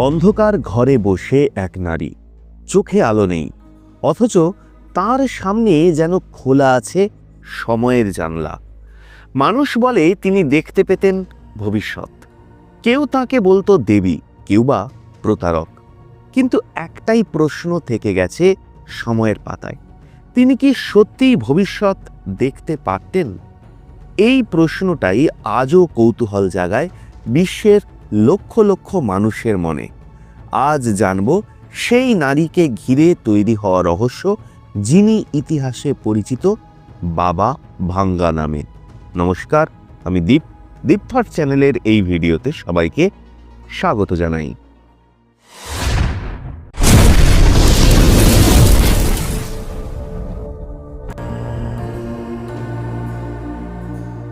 অন্ধকার ঘরে বসে এক নারী। চোখে আলো নেই, অথচ তার সামনে যেন খোলা আছে সময়ের জানলা। মানুষ বলে তিনি দেখতে পেতেন ভবিষ্যৎ। কেউ তাকে বলতো দেবী, কেউ বা প্রতারক। কিন্তু একটাই প্রশ্ন থেকে গেছে সময়ের পাতায়। তিনি কি সত্যিই ভবিষ্যৎ দেখতে পারতেন? এই প্রশ্নটাই আজও কৌতূহল জাগায় বিশ্বের লক্ষ লক্ষ মানুষের মনে। আজ জানব সেই নারীকে ঘিরে তৈরি হওয়া রহস্য যিনি ইতিহাসে পরিচিত বাবা ভাঙ্গা নামে। নমস্কার, আমি দীপ। দীপফার চ্যানেলের এই ভিডিওতে সবাইকে স্বাগত জানাই।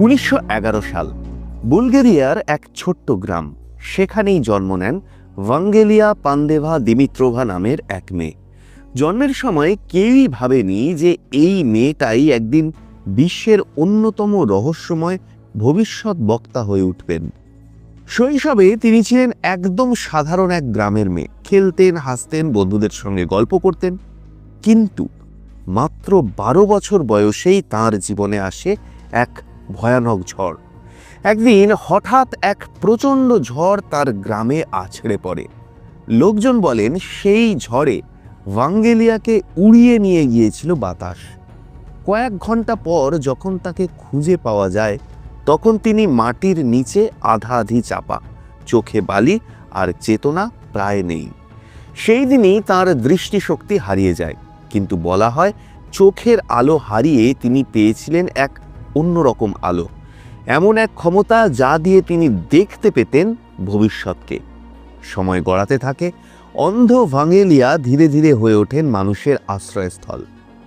উনিশশো এগারো সাল, বুলগেরিয়ার এক ছোট্ট গ্রাম, সেখানেই জন্ম নেন ভাঙ্গেলিয়া পান্দেভা দিমিত্রোভা নামের এক মেয়ে। জন্মের সময় কেউই ভাবেনি যে এই মেয়েটাই একদিন বিশ্বের অন্যতম রহস্যময় ভবিষ্যৎ বক্তা হয়ে উঠবেন। শৈশবে তিনি ছিলেন একদম সাধারণ এক গ্রামের মেয়ে। খেলতেন, হাসতেন, বন্ধুদের সঙ্গে গল্প করতেন। কিন্তু মাত্র বারো বছর বয়সেই তার জীবনে আসে এক ভয়ানক ঝড়। একদিন হঠাৎ এক প্রচণ্ড ঝড় তার গ্রামে আছড়ে পড়ে। লোকজন বলেন সেই ঝড়ে ভাঙ্গেলিয়াকে উড়িয়ে নিয়ে গিয়েছিল বাতাস। কয়েক ঘণ্টা পর যখন তাকে খুঁজে পাওয়া যায়, তখন তিনি মাটির নিচে আধা আধি চাপা, চোখে বালি আর চেতনা প্রায় নেই। সেই দিনই তার দৃষ্টিশক্তি হারিয়ে যায়, কিন্তু বলা হয় চোখের আলো হারিয়ে তিনি পেয়েছিলেন এক অন্যরকম আলো। এমন এক ক্ষমতা যা দিয়ে তিনি দেখতে পেতেন ভবিষ্যৎকে। সময় গড়াতে থাকে, অন্ধ ভাঙেলিয়া ধীরে ধীরে হয়ে ওঠেন মানুষের আশ্রয়স্থল।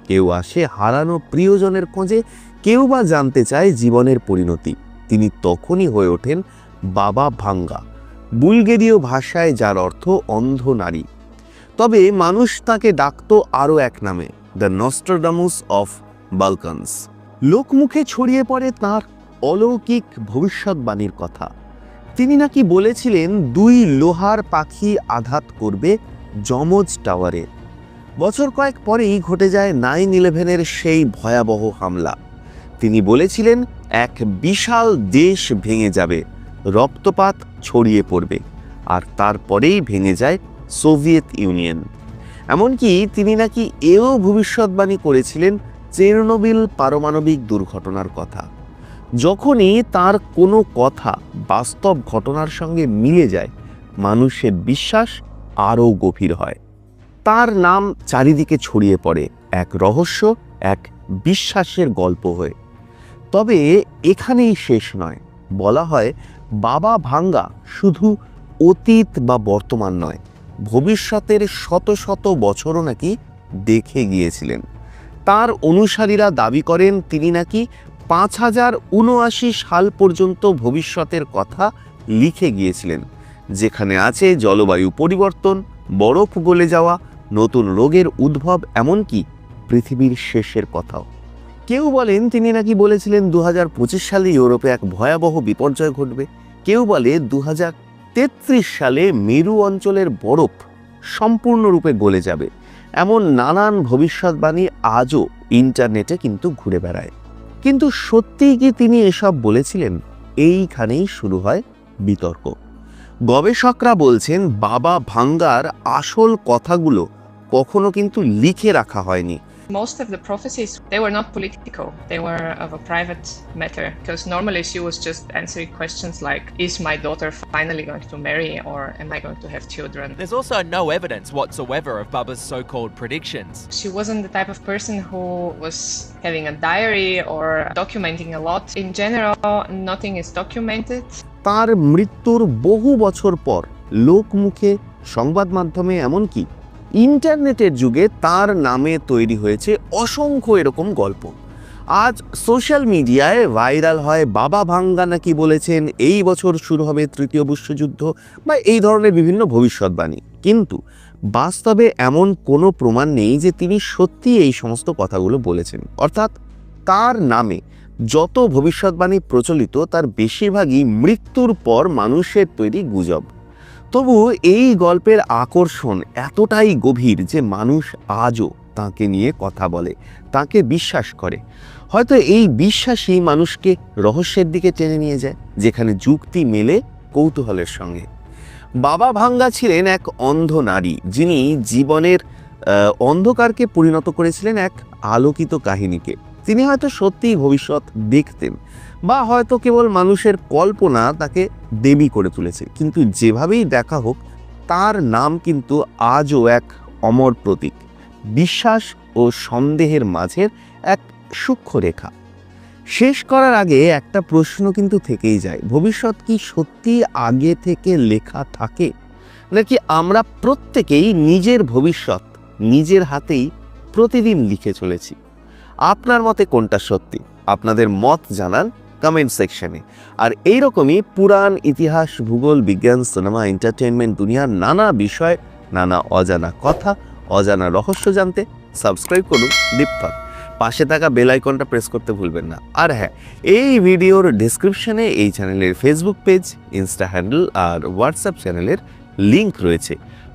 কেউ আসে হারানো প্রিয়জনের খোঁজে, কেউ বা জানতে চায় জীবনের পরিণতি। তিনি তখনই হয়ে ওঠেন বাবা ভাঙ্গা, বুলগেরীয় ভাষায় যার অর্থ অন্ধ নারী। তবে মানুষ তাকে ডাকতো আরও এক নামে, দ্য নস্ট্রডামুস অফ বালকানস লোকমুখে ছড়িয়ে পড়ে তার অলৌকিক ভবিষ্যৎবাণীর কথা। তিনি নাকি বলেছিলেন, দুই লোহার পাখি আঘাত করবে যমজ টাওয়ারে। বছর কয়েক পরেই ঘটে যায় নাইন ইলেভেনের সেই ভয়াবহ হামলা। তিনি বলেছিলেন, এক বিশাল দেশ ভেঙে যাবে, রক্তপাত ছড়িয়ে পড়বে, আর তারপরেই ভেঙে যায় সোভিয়েত ইউনিয়ন। এমনকি তিনি নাকি এও ভবিষ্যৎবাণী করেছিলেন চেরনোবিল পারমাণবিক দুর্ঘটনার কথা। যখনই তার কোনো কথা বাস্তব ঘটনার সঙ্গে মিলে যায়, মানুষের বিশ্বাস আরও গভীর হয়। তার নাম চারিদিকে ছড়িয়ে পড়ে, এক রহস্য, এক বিশ্বাসের গল্প হয়ে। তবে এখানেই শেষ নয়। বলা হয়, বাবা ভাঙ্গা শুধু অতীত বা বর্তমান নয়, ভবিষ্যতের শত শত বছরও নাকি দেখে গিয়েছিলেন। তার অনুসারীরা দাবি করেন, তিনি নাকি পাঁচ হাজার উনআশি সাল পর্যন্ত ভবিষ্যতের কথা লিখে গিয়েছিলেন, যেখানে আছে জলবায়ু পরিবর্তন, বরফ গলে যাওয়া, নতুন রোগের উদ্ভব, এমনকি পৃথিবীর শেষের কথাও। কেউ বলেন তিনি নাকি বলেছিলেন দু হাজার পঁচিশ সালে ইউরোপে এক ভয়াবহ বিপর্যয় ঘটবে। কেউ বলে দু তেত্রিশ সালে মেরু অঞ্চলের বরফ সম্পূর্ণরূপে গলে যাবে। এমন নানান ভবিষ্যৎবাণী আজও ইন্টারনেটে কিন্তু ঘুরে বেড়ায়। কিন্তু সত্যিই কি তিনি এসব বলেছিলেন? এইখানেই শুরু হয় বিতর্ক। গবেষকরা বলছেন, বাবা ভাঙ্গার আসল কথাগুলো কখনো কিন্তু লিখে রাখা হয়নি। Most of the prophecies, they were not political. They were of a private matter because normally she was just answering questions like, is my daughter finally going to marry or am I going to have children? There's also no evidence whatsoever of Bubba's so called predictions. She wasn't the type of person who was having a diary or documenting a lot. In general, nothing is documented. তার মৃত্যুর বহু বছর পর লোকমুখে সংবাদ মাধ্যমে এমনকি ইন্টারনেটের যুগে তার নামে তৈরি হয়েছে অসংখ্য এরকম গল্প। আজ সোশ্যাল মিডিয়ায় ভাইরাল হয় বাবা ভাঙ্গা নাকি বলেছেন, এই বছর শুরু হবে তৃতীয় বিশ্বযুদ্ধ বা এই ধরনের বিভিন্ন ভবিষ্যৎবাণী। কিন্তু বাস্তবে এমন কোনো প্রমাণ নেই যে তিনি সত্যি এই সমস্ত কথাগুলো বলেছেন। অর্থাৎ তার নামে যত ভবিষ্যৎবাণী প্রচলিত, তার বেশিরভাগই মৃত্যুর পর মানুষের তৈরি গুজব। তবু এই গল্পের আকর্ষণ এতটাই গভীর যে মানুষ আজও তাকে নিয়ে কথা বলে, তাকে বিশ্বাস করে। হয়তো এই বিশ্বাসই মানুষকে রহস্যের দিকে টেনে নিয়ে যায়, যেখানে যুক্তি মেলে কৌতূহলের সঙ্গে। বাবা ভাঙ্গা ছিলেন এক অন্ধ নারী, যিনি জীবনের অন্ধকারকে পরিণত করেছিলেন এক আলোকিত কাহিনীকে। তিনি হয়তো সত্যিই ভবিষ্যৎ দেখতেন বা হয়তো কেবল মানুষের কল্পনা তাকে দেবী করে তুলেছে। কিন্তু যেভাবেই দেখা হোক, তার নাম কিন্তু আজও এক অমর প্রতীক। বিশ্বাস ও সন্দেহের মাঝের এক সূক্ষ্ম রেখা। শেষ করার আগে একটা প্রশ্ন কিন্তু থেকেই যায়, ভবিষ্যৎ কি সত্যি আগে থেকে লেখা থাকে? নাকি আমরা প্রত্যেকেই নিজের ভবিষ্যৎ নিজের হাতেই প্রতিদিন লিখে চলেছি? আপনার মতে কোনটা সত্যি? আপনাদের মত জানান কমেন্ট সেকশনে আর এইরকমই পুরাণ, ইতিহাস, ভূগোল, বিজ্ঞান সিনেমা এন্টারটেনমেন্ট দুনিয়ার নানা বিষয়, নানা অজানা কথা, অজানা রহস্য জানতে সাবস্ক্রাইব করুন দীপ্তক পাশে থাকা বেল আইকনটা প্রেস করতে ভুলবেন না। আর হ্যাঁ এই ভিডিওর ডেসক্রিপশনে এই চ্যানেলের ফেসবুক পেজ ইনস্টা হ্যান্ডেল আর হোয়াটসঅ্যাপ চ্যানেলের লিংক রয়েছে।